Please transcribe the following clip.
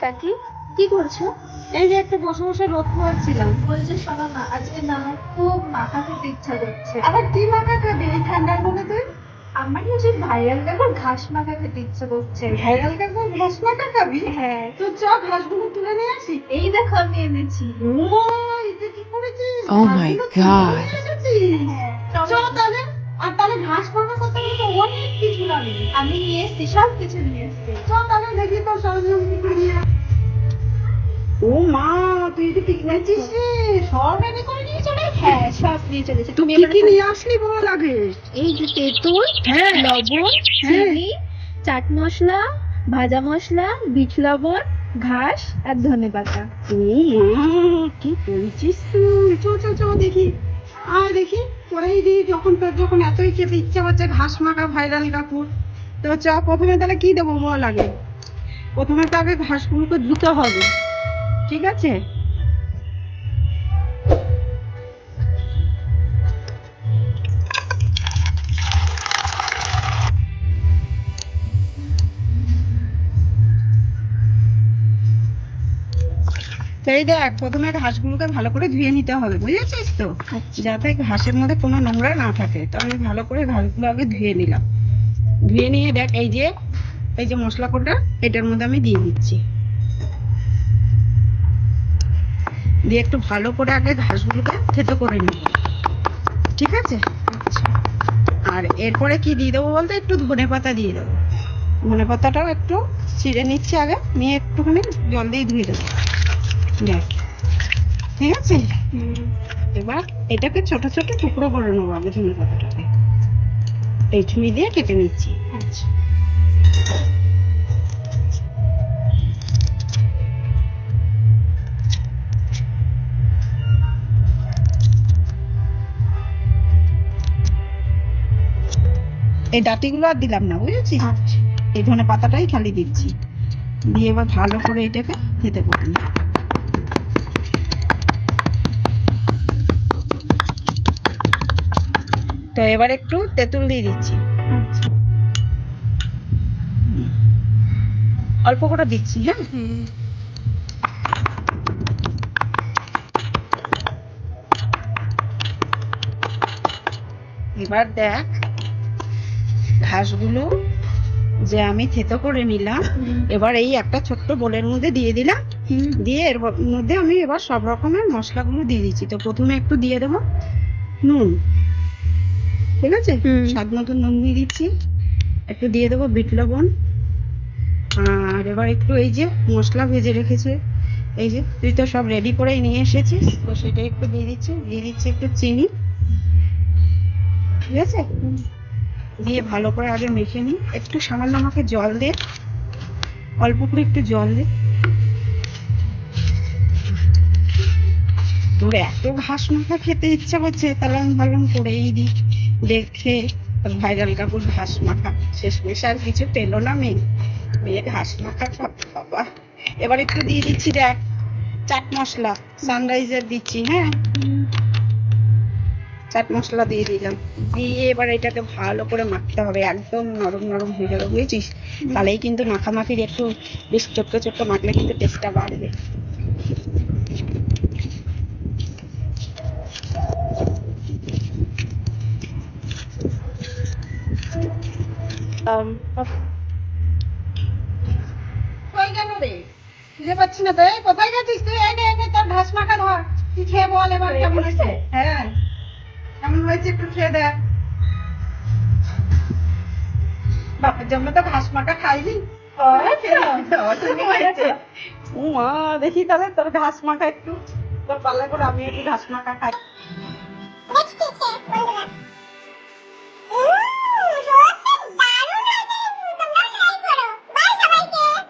কাকি কি করছ? এই যে একটু বসে বসে রোদ পোয়াচ্ছিলাম বলছে শোনো না আজকে না আমার খুব মাথা খেতে ইচ্ছা করছে। আবার কি মাখা খাবি এই ঠান্ডার মধ্যে তুই? আমার না যে ভাইরাল দেখো ঘাস মাখা খেতে ইচ্ছা করছে। ভাইরাল কাকু ঘাস মাখা খাবি? হ্যাঁ। তো চ ঘাসগুলো তুলে নিয়ে আসি। এই দেখো আমি এনেছি। ও এটা কি করেছিস? Oh my ঘাসগুলো তুলে God. নিয়ে এসেছিস? হ্যাঁ, চ তাহলে আর তাহলে। আমি নিয়ে এসছি সব কিছু নিয়ে এসছি। চ তাহলে দেখি তো সরঞ্জাম। ও মা তুই রে সব রেডি করে নিয়ে চলে হ্যাঁ সব নিয়ে চলেছে তুমি কি নিয়ে আসলি বল আগে এই যে তেঁতুল হ্যাঁ। লবণ চিনি চাট মশলা ভাজা মশলা বিট লবণ ঘাস আর ধনে পাতা। কি করেছিস তুই? চ চ চ দেখি। আয় দেখি করেই দি যখন তোর যখন এতই খেতে ইচ্ছা হচ্ছে ঘাস মাখা, ভাইরাল কাপড় তো চ, প্রথমে তাহলে কি দেবো বল আগে? প্রথমে তো আগে ঘাসগুলোকে ধুতে হবে। ঠিক আছে? এই দেখ প্রথমে ঘাসগুলোকে ভালো করে ধুয়ে নিতে হবে বুঝেছিস তো? যাতে ঘাসের মধ্যে কোনো নোংরা না থাকে। তো আমি ভালো করে ঘাসগুলো আগে ধুয়ে নিলাম। ধুয়ে নিয়ে দেখ এই যে এই যে মশলা কোটা এটার মধ্যে আমি দিয়ে দিচ্ছি। দিয়ে একটু ভালো করে আগে ঘাসগুলোকে থেতো করে নিব ঠিক আছে? আর এরপরে কি দিয়ে দেবো বলতে? একটু ধনে পাতা দিয়ে দেবো। ধনে পাতাটাও একটু ছিঁড়ে নিচ্ছি আগে নিয়ে একটুখানি জল দিয়ে ধুয়ে দেবো। দেখ। ঠিক আছে? এবার এটাকে ছোট ছোট টুকরো করে নেব আগে ধনে পাতাটাকে এই ছুরি দিয়ে কেটে নিচ্ছি। আচ্ছা। এই ডাটিগুলো আর দিলাম না বুঝেছিস? আচ্ছা। এই ধনে পাতাটাই খালি দিচ্ছি। দিয়ে এবার ভালো করে এটাকে খেতে করে তো এবার একটু তেঁতুল দিয়ে দিচ্ছি। অল্প করে দিচ্ছি হ্যাঁ? এবার দেখ, ঘাসগুলো যে আমি থেতো করে নিলাম, এবার এই একটা ছোট্ট বোলের মধ্যে দিয়ে দিলাম। দিয়ে এর মধ্যে আমি এবার সব রকমের মশলাগুলো দিয়ে দিচ্ছি। তো প্রথমে একটু দিয়ে দেবো নুন। ঠিক আছে? স্বাদ মতো নুন দিয়ে দিচ্ছি। একটু দিয়ে দেবো বিট লবণ। আর এবার একটু এই যে মশলা ভেজে রেখেছে। এই যে তুই তো সব রেডি করেই নিয়ে এসেছিস তো সেটা একটু দিয়ে দিচ্ছি। দিয়ে দিচ্ছি একটু চিনি। ঠিক আছে? দিয়ে ভালো করে আগে মেখে নিই। একটু সামান্য আমাকে জল দে। অল্প করে একটু জল দে। তোর এত ঘাস মাখা খেতে ইচ্ছা করছে তাহলে আমি ভাবলাম করেই দিই। দেখে ভাইরাল কাপড় ঘাস মাখা শেষমেশ আর কিছু পেল না মেয়ে। মেয়ে ঘাস মাখা খাবে, বাবা। এবার একটু দিয়ে দিচ্ছি, দেখ। চাট মশলা সানরাইজার দিচ্ছি হ্যাঁ? চাট মশলা দিয়ে দিলাম। দিয়ে এবার এটাকে ভালো করে মাখতে হবে। একদম নরম নরম হয়ে যাবে, বুঝেছিস? তাহলেই কিন্তু মাখামাখির একটু বেশ ছোট্ট ছোট্ট মাখলে কিন্তু টেস্টটা বাড়বে। কই গেল রে? খুঁজে পাচ্ছি না তো এই কোথায় গেছিস তুই? এনে এনে তোর ঘাস মাখা ধর। তুই খেয়ে বল এবার কেমন হয়েছে? হ্যাঁ। কেমন হয়েছে একটু খেয়ে দেখ। বাপের জন্য তো ঘাস মাখা খাইনি। মা দেখি তাহলে তোর ঘাস মাখা একটু। তোর পাল্লা করে আমি একটু ঘাস মাখা খাই।